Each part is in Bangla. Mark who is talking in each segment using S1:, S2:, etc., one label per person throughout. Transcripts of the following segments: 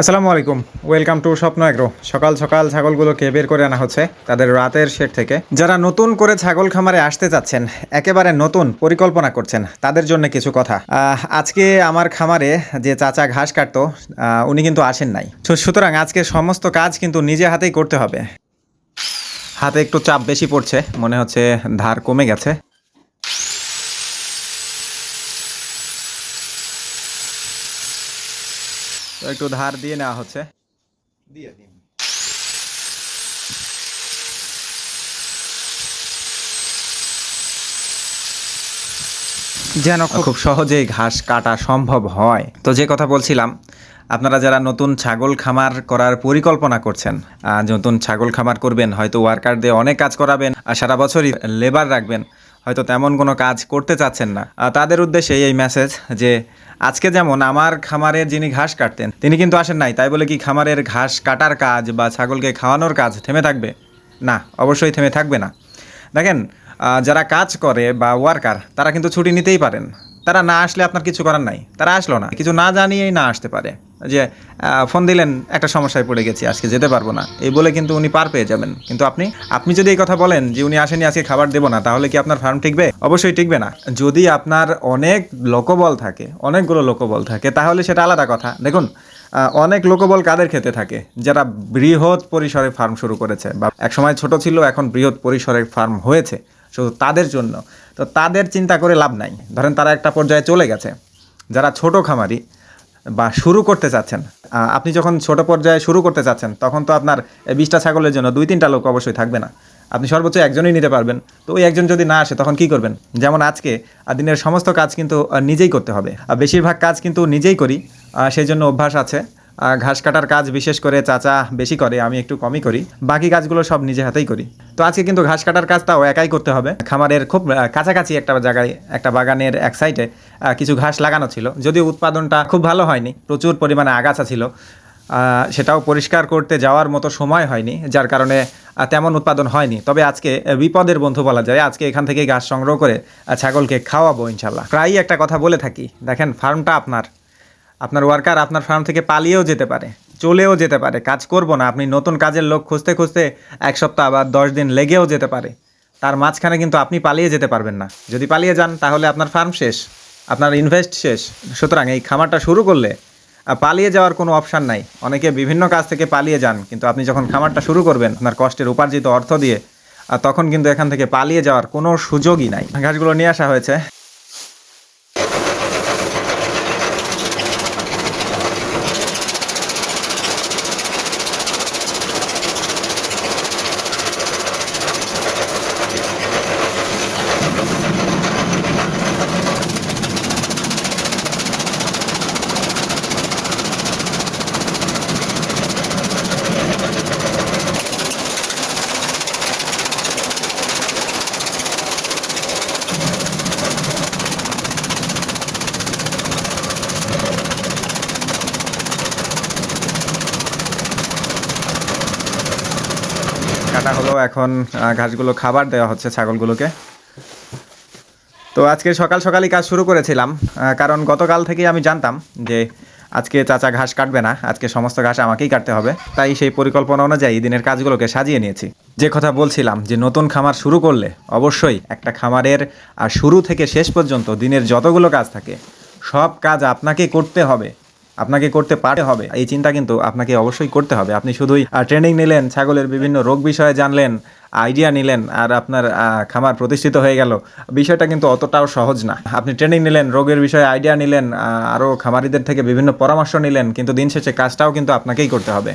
S1: আসসালামু আলাইকুম। Welcome to Swapna Agro. সকাল সকাল ছাগলগুলোকে বের করে আনা হচ্ছে তাদের রাতের শেড থেকে। যারা নতুন করে ছাগল খামারে আসতে চাচ্ছেন, একেবারে নতুন পরিকল্পনা করছেন, তাদের জন্য কিছু কথা। আজকে আমার খামারে যে চাচা ঘাস কাটতো উনি কিন্তু আসেন নাই। সুতরাং আজকে সমস্ত কাজ কিন্তু নিজে হাতেই করতে হবে। হাতে একটু চাপ বেশি পড়ছে, মনে হচ্ছে ধার কমে গেছে। তো একটু ধার দিয়ে নেওয়া হচ্ছে। দিয়ে দিন। যেন খুব সহজেই ঘাস কাটা সম্ভব হয়। তো যে কথা বলছিলাম আপনারা যারা নতুন ছাগল খামার করার পরিকল্পনা করছেন আহ, নতুন ছাগল খামার করবেন হয়তো ওয়ার্কার দিয়ে অনেক কাজ করাবেন আর সারা বছরই লেবার রাখবেন হয়তো তেমন কোনো কাজ করতে চাচ্ছেন না। তাদের উদ্দেশ্যে এই মেসেজ যে, আজকে যেমন আমার খামারের যিনি ঘাস কাটতেন, তিনি কিন্তু আসেন নাই, তাই বলে কি খামারের ঘাস কাটার কাজ বা ছাগলকে খাওয়ানোর কাজ থেমে থাকবে? না, অবশ্যই থেমে থাকবে না। দেখেন যারা কাজ করে বা ওয়ার্কার তারা কিন্তু ছুটি নিতেই পারেন। তারা না আসলে আপনার কিছু করার নাই, তারা আসলো না। কিছু না জানিয়েই না আসতে পারে। যে ফোন দিলেন, একটা সমস্যায় পড়ে গেছি, আজকে যেতে পারব না। এই বলে কিন্তু উনি পার পেয়ে যাবেন। কিন্তু আপনি আপনি যদি এই কথা বলেন যে উনি আসেনি, আজকে খাবার দেবো না, তাহলে কি আপনার ফার্ম টিকবে? অবশ্যই টিকবে না। যদি আপনার অনেক লোকবল থাকে, অনেকগুলো লোকবল থাকে, তাহলে সেটা আলাদা কথা। দেখুন অনেক লোকবল কাদের খেতে থাকে? যারা বৃহৎ পরিসরে ফার্ম শুরু করেছে বা একসময় ছোট ছিল, এখন বৃহৎ পরিসরে ফার্ম হয়েছে। শুধু তাদের জন্য। তো তাদের চিন্তা করে লাভ নাই। ধরেন তারা একটা পর্যায়ে চলে গেছে। যারা ছোট খামারি বা শুরু করতে চাচ্ছেন আপনি যখন ছোট পর্যায়ে শুরু করতে চাচ্ছেন, তখন তো আপনার বিশটা ছাগলের জন্য দুই তিনটা লোক অবশ্যই থাকবে না। আপনি সর্বোচ্চ একজনই নিতে পারবেন। তো ওই একজন যদি না আসে, তখন কি করবেন? যেমন আজকে দিনের সমস্ত কাজ কিন্তু নিজেই করতে হবে। আর বেশিরভাগ কাজ কিন্তু নিজেই করি। সেই জন্য অভ্যাস আছে। ঘাস কাটার কাজ বিশেষ করে চাচা বেশি করে, আমি একটু কমই করি। বাকি কাজগুলো সব নিজে হাতেই করি। তো আজকে কিন্তু ঘাস কাটার কাজটাও একাই করতে হবে। খামারের খুব কাছাকাছি একটা জায়গায়, একটা বাগানের এক সাইডে কিছু ঘাস লাগানো ছিল। যদিও উৎপাদনটা খুব ভালো হয়নি, প্রচুর পরিমাণে আগাছা ছিল। সেটাও পরিষ্কার করতে যাওয়ার মতো সময় হয়নি, যার কারণে তেমন উৎপাদন হয়নি। তবে আজকে বিপদের বন্ধু বলা যায়, আজকে এখান থেকে ঘাস সংগ্রহ করে ছাগলকে খাওয়াবো ইনশাল্লাহ প্রায়ই একটা কথা বলে থাকি, দেখেন ফার্মটা আপনার। আপনার ওয়ার্কার আপনার ফার্ম থেকে পালিয়েও যেতে পারে চলেও যেতে পারে কাজ করব না আপনি নতুন কাজের লোক খুঁজতে খুঁজতে এক সপ্তাহ বা দশ দিন লেগেও যেতে পারে তার মাঝখানে কিন্তু আপনি পালিয়ে যেতে পারবেন না। যদি পালিয়ে যান তাহলে আপনার ফার্ম শেষ আপনার ইনভেস্ট শেষ সুতরাং এই খামারটা শুরু করলে পালিয়ে যাওয়ার কোনো অপশান নাই। অনেকে বিভিন্ন কাজ থেকে পালিয়ে যান কিন্তু আপনি যখন খামারটা শুরু করবেন আপনার কষ্টের উপার্জিত অর্থ দিয়ে আহ, তখন কিন্তু এখান থেকে পালিয়ে যাওয়ার কোনো সুযোগই নাই। ঘাসগুলো নিয়ে আসা হয়েছে। কাটা হলো, এখন ঘাসগুলো খাবার দেওয়া হচ্ছে ছাগলগুলোকে। তো আজকে সকাল সকালই কাজ শুরু করেছিলাম কারণ গতকাল থেকেই আমি জানতাম যে আজকে চাচা ঘাস কাটবে না, আজকে সমস্ত ঘাস আমাকেই কাটতে হবে। তাই সেই পরিকল্পনা অনুযায়ী দিনের কাজগুলোকে সাজিয়ে নিয়েছি। যে কথা বলছিলাম যে নতুন খামার শুরু করলে অবশ্যই একটা খামারের আর শুরু থেকে শেষ পর্যন্ত দিনের যতগুলো কাজ থাকে, সব কাজ আপনাকে করতে হবে। আপনাকে করতে পারতে হবে। এই চিন্তা কিন্তু আপনাকে অবশ্যই করতে হবে। আপনি শুধুই ট্রেনিং নিলেন, ছাগলের বিভিন্ন রোগ বিষয়ে জানলেন আইডিয়া নিলেন, আর আপনার খামার প্রতিষ্ঠিত হয়ে গেল। বিষয়টা কিন্তু অতটাও সহজ না। আপনি ট্রেনিং নিলেন, রোগের বিষয়ে আইডিয়া নিলেন আরও খামারিদের থেকে বিভিন্ন পরামর্শ নিলেন, কিন্তু দিন শেষে কাজটাও কিন্তু আপনাকেই করতে হবে।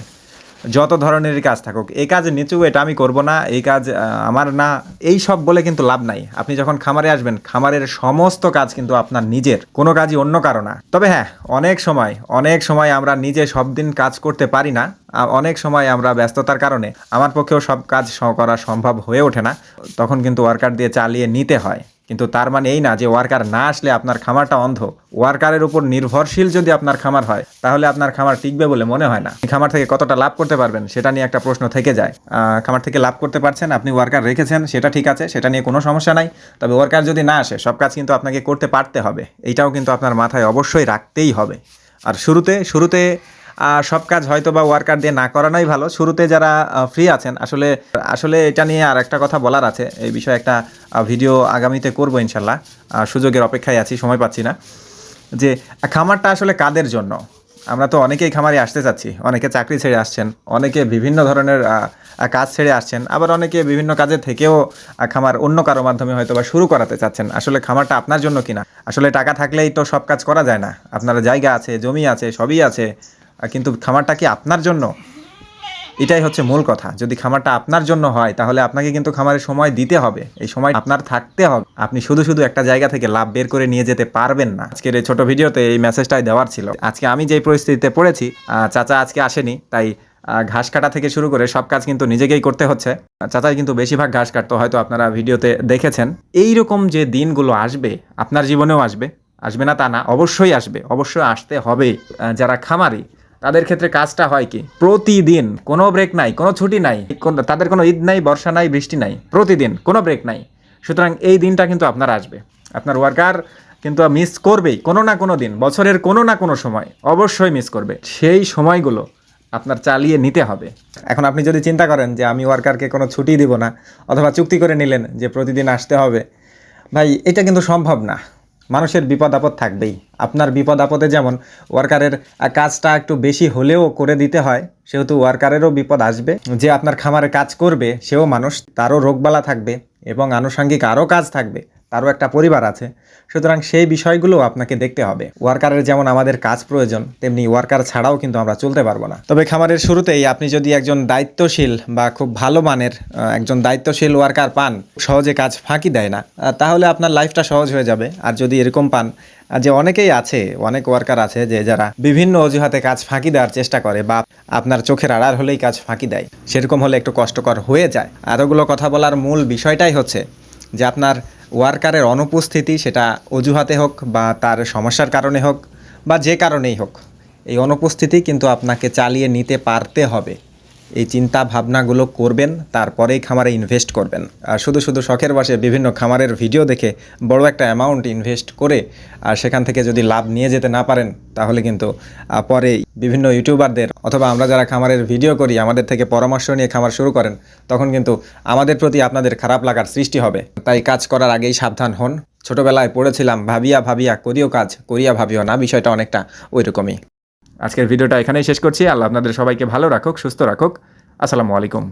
S1: যত ধরনেরই কাজ থাকুক, এই কাজ নিচু এটা আমি করব না, এই কাজ আমার না, এই সব বলে কিন্তু লাভ নাই। আপনি যখন খামারে আসবেন, খামারের সমস্ত কাজ কিন্তু আপনার নিজের, কোনো কাজই অন্য কারও না। তবে হ্যাঁ অনেক সময় অনেক সময় আমরা নিজে সব দিন কাজ করতে পারি না অনেক সময় আমরা ব্যস্ততার কারণে আমার পক্ষেও সব কাজ করা সম্ভব হয়ে ওঠে না, তখন কিন্তু ওয়ার্কার দিয়ে চালিয়ে নিতে হয়। কিন্তু তার মানে এই না যে ওয়ার্কার না আসলে আপনার খামারটা অন্ধ। ওয়ার্কারের উপর নির্ভরশীল যদি আপনার খামার হয়, তাহলে আপনার খামার টিকবে বলে মনে হয় না। খামার থেকে কতটা লাভ করতে পারবেন, সেটা নিয়ে একটা প্রশ্ন থেকে যায়। খামার থেকে লাভ করতে পারছেন, আপনি ওয়ার্কার রেখেছেন, সেটা ঠিক আছে, সেটা নিয়ে কোনো সমস্যা নাই। তবে ওয়ার্কার যদি না আসে, সব কাজ কিন্তু আপনাকে করতে পারতে হবে। এইটাও কিন্তু আপনার মাথায় অবশ্যই রাখতেই হবে। আর শুরুতে শুরুতে সব কাজ হয়তো বা ওয়ার্কার দিয়ে না করানোই ভালো। শুরুতে যারা ফ্রি আছেন, আসলে আসলে এটা নিয়ে আর একটা কথা বলার আছে। এই বিষয়ে একটা ভিডিও আগামীতে করব ইনশাল্লাহ। সুযোগের অপেক্ষায় আছি, সময় পাচ্ছি না। যে, খামারটা আসলে কাদের জন্য? আমরা তো অনেকেই খামারে আসতে চাচ্ছি। অনেকে চাকরি ছেড়ে আসছেন, অনেকে বিভিন্ন ধরনের কাজ ছেড়ে আসছেন, আবার অনেকে বিভিন্ন কাজে থেকেও খামার অন্য কারও মাধ্যমে হয়তো বা শুরু করাতে চাচ্ছেন। আসলে খামারটা আপনার জন্য কিনা? আসলে টাকা থাকলেই তো সব কাজ করা যায় না। আপনার জায়গা আছে, জমি আছে, সবই আছে। কিন্তু খামারটা কি আপনার জন্য? এটাই হচ্ছে মূল কথা। যদি খামারটা আপনার জন্য হয়, তাহলে আপনাকে কিন্তু খামারের সময় দিতে হবে। এই সময় আপনার থাকতে হবে। আপনি শুধু শুধু একটা জায়গা থেকে লাভ বের করে নিয়ে যেতে পারবেন না। আজকের এই ছোট ভিডিওতে এই মেসেজটাই দেওয়ার ছিল। আজকে আমি যেই পরিস্থিতিতে পড়েছি চাচা আজকে আসেনি, তাই ঘাস কাটা থেকে শুরু করে সব কাজ কিন্তু নিজেকেই করতে হচ্ছে। চাচাই কিন্তু বেশিরভাগ ঘাস কাটতো, হয়তো আপনারা ভিডিওতে দেখেছেন। এই রকম যে দিনগুলো আসবে, আপনার জীবনেও আসবে। আসবে না তা না, অবশ্যই আসবে। অবশ্যই আসতে হবে যারা খামারি। তাদের ক্ষেত্রে কাজটা হয় কি? প্রতিদিন, কোনো ব্রেক নাই, কোনো ছুটি নাই তাদের কোনো ঈদ নাই, বর্ষা নাই, বৃষ্টি নাই, প্রতিদিন, কোনো ব্রেক নাই। সুতরাং এই দিনটা কিন্তু আপনার আসবে। আপনার ওয়ার্কার কিন্তু মিস করবেই, কোনো না কোনো দিন, বছরের কোনো না কোনো সময়, অবশ্যই মিস করবে। সেই সময়গুলো আপনার চালিয়ে নিতে হবে। এখন আপনি যদি চিন্তা করেন যে আমি ওয়ার্কারকে কোনো ছুটি দিব না, অথবা চুক্তি করে নিলেন যে প্রতিদিন আসতে হবে, ভাই, এটা কিন্তু সম্ভব না। মানুষের বিপদ আপদ থাকবেই। আপনার বিপদ আপদে যেমন ওয়ার্কারের কাজটা একটু বেশি হলেও করে দিতে হয়, সেহেতু ওয়ার্কারেরও বিপদ আসবে। যে আপনার খামারে কাজ করবে, সেও মানুষ, তারও রোগবালা থাকবে এবং আনুষঙ্গিক আরও কাজ থাকবে। তারও একটা পরিবার আছে। সুতরাং সেই বিষয়গুলো আপনাকে দেখতে হবে। ওয়ার্কারের যেমন আমাদের কাজ প্রয়োজন, তেমনি ওয়ার্কার ছাড়াও কিন্তু আমরা চলতে পারব না। তবে খামারের শুরুতেই আপনি যদি একজন দায়িত্বশীল বা খুব ভালো মানের একজন দায়িত্বশীল ওয়ার্কার পান, সহজে কাজ ফাঁকি দেয় না তাহলে আপনার লাইফটা সহজ হয়ে যাবে। আর যদি এরকম পান যে অনেকেই আছে, অনেক ওয়ার্কার আছে যে যারা বিভিন্ন অজুহাতে কাজ ফাঁকি দেওয়ার চেষ্টা করে বা আপনার চোখের আড়ার হলেই কাজ ফাঁকি দেয়। সেরকম হলে একটু কষ্টকর হয়ে যায়। আর ওগুলো কথা বলার মূল বিষয়টাই হচ্ছে যে আপনার ওয়ার্কারের অনুপস্থিতি সেটা অজুহাতে হোক বা তার সমস্যার কারণে হোক বা যে কারণেই হোক, এই অনুপস্থিতি কিন্তু আপনাকে চালিয়ে নিতে পারতে হবে। এই চিন্তা ভাবনাগুলো করবেন, তারপরেই খামারে ইনভেস্ট করবেন। আর শুধু শুধু শখের বসে বিভিন্ন খামারের ভিডিও দেখে বড় একটা অ্যামাউন্ট ইনভেস্ট করে, আর সেখান থেকে যদি লাভ নিয়ে যেতে না পারেন, তাহলে কিন্তু পরে বিভিন্ন ইউটিউবারদের অথবা আমরা যারা খামারের ভিডিও করি, আমাদের থেকে পরামর্শ নিয়ে খামার শুরু করেন, তখন কিন্তু আমাদের প্রতি আপনাদের খারাপ লাগার সৃষ্টি হবে। তাই কাজ করার আগেই সাবধান হন। ছোটবেলায় পড়েছিলাম, ভাবিয়া ভাবিয়া করিও কাজ, করিয়া ভাবিও না। বিষয়টা অনেকটা ওই রকমই আজকের ভিডিওটা এখানেই শেষ করছি। আল্লাহ আপনাদের সবাইকে ভালো রাখুক সুস্থ রাখুক। আসসালামু আলাইকুম।